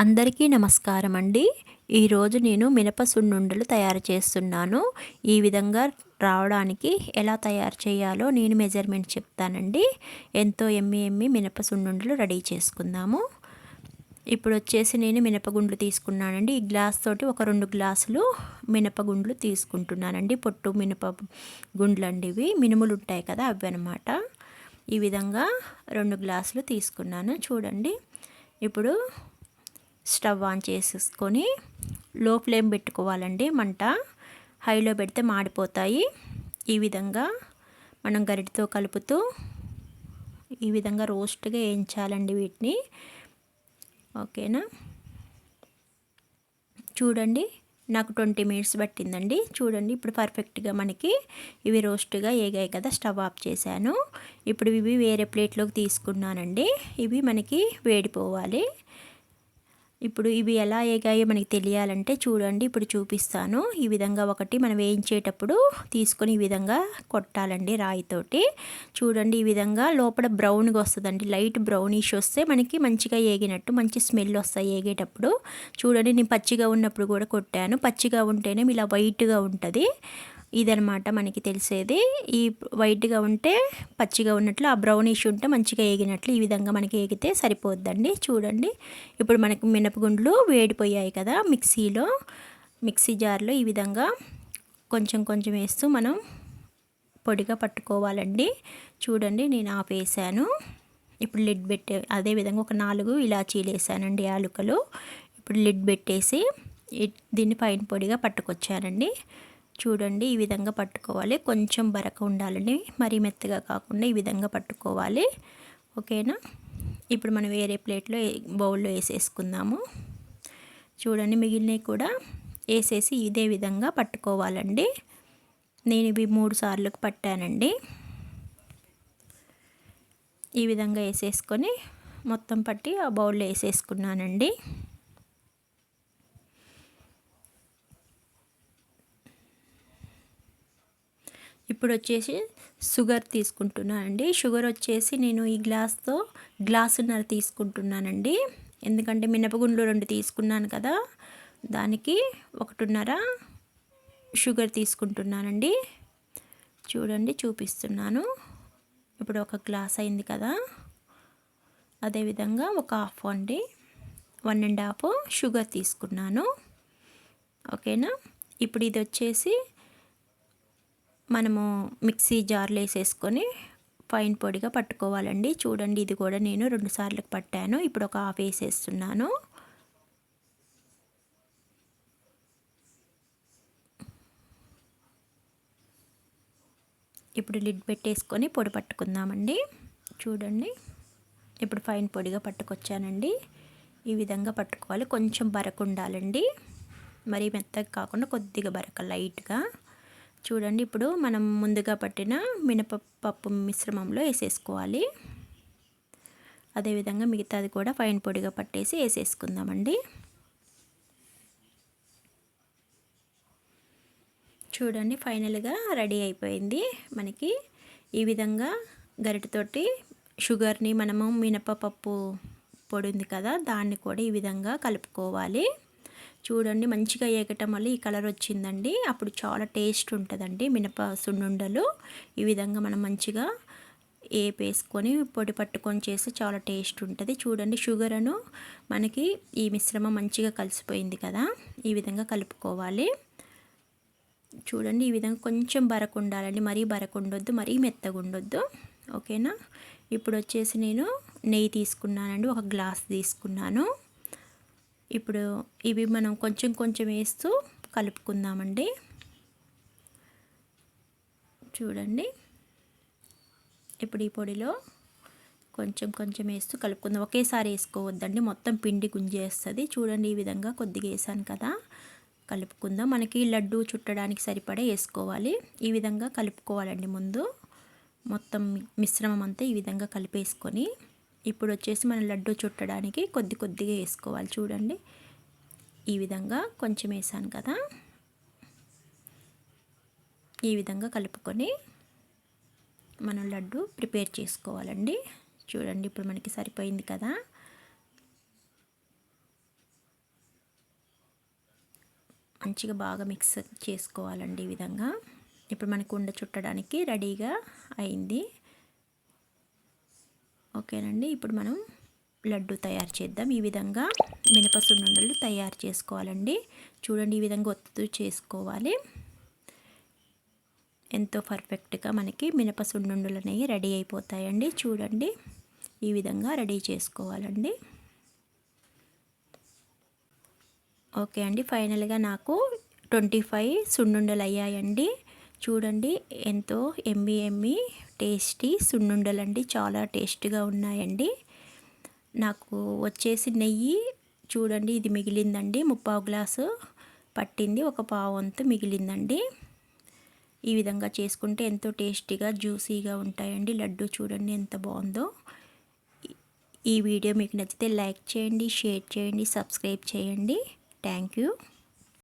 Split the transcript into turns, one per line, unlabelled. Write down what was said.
అందరికీ నమస్కారం అండి ఈరోజు నేను మినప సున్నుండలు తయారు చేస్తున్నాను. ఈ విధంగా రావడానికి ఎలా తయారు చేయాలో నేను మెజర్మెంట్ చెప్తానండి. ఎంతో ఎమ్మి ఎమ్మి మినప సున్నుండలు రెడీ చేసుకుందాము. ఇప్పుడు వచ్చేసి నేను మినపగుండ్లు తీసుకున్నానండి. ఈ గ్లాస్ తోటి ఒక రెండు గ్లాసులు మినపగుండ్లు తీసుకుంటున్నానండి. పొట్టు మినప గుండ్లు అండి ఇవి. మినుములు ఉంటాయి కదా అవి అనమాట ఈ విధంగా రెండు గ్లాసులు తీసుకున్నాను. చూడండి. ఇప్పుడు స్టవ్ ఆన్ చేసేసుకొని లో ఫ్లేమ్ పెట్టుకోవాలండి మంట. హైలో పెడితే మాడిపోతాయి. ఈ విధంగా మనం గరిటితో కలుపుతూ ఈ విధంగా రోస్ట్గా వేయించాలండి వీటిని. ఓకేనా? చూడండి నాకు ట్వంటీ మినిట్స్ పట్టిందండి. చూడండి ఇప్పుడు పర్ఫెక్ట్గా మనకి ఇవి రోస్ట్గా ఏగాయి కదా స్టవ్ ఆఫ్ చేశాను. ఇప్పుడు ఇవి వేరే ప్లేట్లోకి తీసుకున్నానండి. ఇవి మనకి వేడిపోవాలి. ఇప్పుడు ఇవి ఎలా ఏగాయో మనకి తెలియాలంటే చూడండి ఇప్పుడు చూపిస్తాను. ఈ విధంగా ఒకటి మనం వేయించేటప్పుడు తీసుకొని ఈ విధంగా కొట్టాలండి రాయితోటి. చూడండి ఈ విధంగా లోపల బ్రౌన్గా వస్తుందండి. లైట్ బ్రౌనిష్ వస్తే మనకి మంచిగా ఏగినట్టు మంచి స్మెల్ వస్తాయి ఏగేటప్పుడు. చూడండి నేను పచ్చిగా ఉన్నప్పుడు కూడా కొట్టాను. పచ్చిగా ఉంటేనే ఇలా వైట్గా ఉంటుంది. ఇదనమాట మనకి తెలిసేది. ఈ వైట్గా ఉంటే పచ్చిగా ఉన్నట్లు ఆ బ్రౌనిష్ ఉంటే మంచిగా ఏగినట్లు ఈ విధంగా మనకి ఏగితే సరిపోద్దండి. చూడండి. ఇప్పుడు మనకి మినపగుండ్లు వేడిపోయాయి కదా మిక్సీలో. మిక్సీ జార్లో ఈ విధంగా కొంచెం కొంచెం వేస్తూ మనం పొడిగా పట్టుకోవాలండి. చూడండి నేను ఆపేసాను. ఇప్పుడు లిడ్ పెట్టే అదేవిధంగా ఒక నాలుగు ఇలాచీలు వేసానండి యాలుకలు. ఇప్పుడు లిడ్ పెట్టేసి దీన్ని పైన పొడిగా పట్టుకొచ్చానండి. చూడండి ఈ విధంగా పట్టుకోవాలి. కొంచెం బరక ఉండాలని మరీ మెత్తగా కాకుండా ఈ విధంగా పట్టుకోవాలి. ఓకేనా? ఇప్పుడు మనం వేరే ప్లేట్లో బౌల్లో వేసేసుకుందాము. చూడండి మిగిలినవి కూడా వేసేసి ఇదే విధంగా పట్టుకోవాలండి. నేను ఇవి మూడు సార్లు పట్టానండి. ఈ విధంగా వేసేసుకొని మొత్తం పట్టి ఆ బౌల్లో వేసేసుకున్నానండి. ఇప్పుడు వచ్చేసి షుగర్ తీసుకుంటున్నానండి షుగర్ వచ్చేసి నేను ఈ గ్లాస్తో గ్లాసున్నర తీసుకుంటున్నానండి. ఎందుకంటే మినపగుండ్లు రెండు తీసుకున్నాను కదా దానికి ఒకటిన్నర షుగర్ తీసుకుంటున్నానండి. చూడండి చూపిస్తున్నాను. ఇప్పుడు ఒక గ్లాస్ అయింది కదా అదేవిధంగా ఒక హాఫ్ అండి. వన్ అండ్ హాఫ్ షుగర్ తీసుకున్నాను. ఓకేనా? ఇప్పుడు ఇది వచ్చేసి మనము మిక్సీ జార్లో వేసేసుకొని ఫైన్ పొడిగా పట్టుకోవాలండి. చూడండి ఇది కూడా నేను రెండు సార్లు పట్టాను. ఇప్పుడు ఒక హాఫ్ వేసేస్తున్నాను. ఇప్పుడు లిడ్ పెట్టేసుకొని పొడి పట్టుకుందామండి. చూడండి ఇప్పుడు ఫైన్ పొడిగా పట్టుకొచ్చానండి. ఈ విధంగా పట్టుకోవాలి. కొంచెం బరకు ఉండాలండి మరీ మెత్తగా కాకుండా కొద్దిగా బరక లైట్గా. చూడండి ఇప్పుడు మనం ముందుగా పట్టిన మినపప్పు మిశ్రమంలో వేసేసుకోవాలి. అదేవిధంగా మిగతాది కూడా ఫైన్ పొడిగా పట్టేసి వేసేసుకుందామండి. చూడండి ఫైనల్గా రెడీ అయిపోయింది. మనకి ఈ విధంగా గరిటతోటి షుగర్ని మనము మినపప్పు పొడి ఉంది కదా దాన్ని కూడా ఈ విధంగా కలుపుకోవాలి. చూడండి మంచిగా ఏగటం వల్ల ఈ కలర్ వచ్చిందండి. అప్పుడు చాలా టేస్ట్ ఉంటుందండి మినప సున్నుండలు. ఈ విధంగా మనం మంచిగా ఏపేసుకొని పొడి పట్టుకొని చేస్తే చాలా టేస్ట్ ఉంటుంది. చూడండి షుగర్ను మనకి ఈ మిశ్రమం మంచిగా కలిసిపోయింది కదా. ఈ విధంగా కలుపుకోవాలి. చూడండి ఈ విధంగా కొంచెం బరకు ఉండాలండి. మరీ బరకు ఉండొద్దు మరీ మెత్తగా ఉండొద్దు. ఓకేనా? ఇప్పుడు వచ్చేసి నేను నెయ్యి తీసుకున్నానండి ఒక గ్లాస్ తీసుకున్నాను. ఇప్పుడు ఇవి మనం కొంచెం కొంచెం వేస్తూ కలుపుకుందామండి. చూడండి. ఇప్పుడు ఈ పొడిలో కొంచెం కొంచెం వేస్తూ కలుపుకుందాం. ఒకేసారి వేసుకోవద్దండి. మొత్తం పిండి గుంజేస్తుంది. చూడండి ఈ విధంగా కొద్దిగా వేసాను కదా. కలుపుకుందాం. మనకి లడ్డు చుట్టడానికి సరిపడే వేసుకోవాలి. ఈ విధంగా కలుపుకోవాలండి ముందు. మొత్తం మిశ్రమం అంతా ఈ విధంగా కలిపేసుకొని. ఇప్పుడు వచ్చేసి మనం లడ్డు చుట్టడానికి కొద్ది కొద్దిగా వేసుకోవాలి చూడండి. ఈ విధంగా కొంచెం వేసాను కదా. ఈ విధంగా కలుపుకొని మనం లడ్డు ప్రిపేర్ చేసుకోవాలండి. చూడండి ఇప్పుడు మనకి సరిపోయింది కదా. మంచిగా బాగా మిక్స్ చేసుకోవాలండి ఈ విధంగా. ఇప్పుడు మనకు ఉండ చుట్టడానికి రెడీగా అయింది. ఓకేనండి. ఇప్పుడు మనం లడ్డు తయారు చేద్దాం. ఈ విధంగా మినప సున్నుండలు తయారు చేసుకోవాలండి. చూడండి ఈ విధంగా ఒత్తు చేసుకోవాలి. ఎంతో పర్ఫెక్ట్గా మనకి మినప సున్నుండలు అనేవి రెడీ అయిపోతాయండి. చూడండి ఈ విధంగా రెడీ చేసుకోవాలండి. ఓకే అండి. ఫైనల్గా నాకు ట్వంటీ ఫైవ్ సున్నుండలు అయ్యాయండి చూడండి ఎంతో ఎమ్మి ఎమ్మి టేస్టీ సున్నుండలండి. చాలా టేస్ట్గా ఉన్నాయండి. నాకు వచ్చేసి నెయ్యి చూడండి ఇది మిగిలిందండి. ముప్పావు గ్లాసు పట్టింది ఒక పావు అంతా మిగిలిందండి. ఈ విధంగా చేసుకుంటే ఎంతో టేస్టీగా జ్యూసీగా ఉంటాయండి. లడ్డు చూడండి ఎంత బాగుందో. ఈ వీడియో మీకు నచ్చితే లైక్ చేయండి షేర్ చేయండి సబ్స్క్రైబ్ చేయండి. Thank you.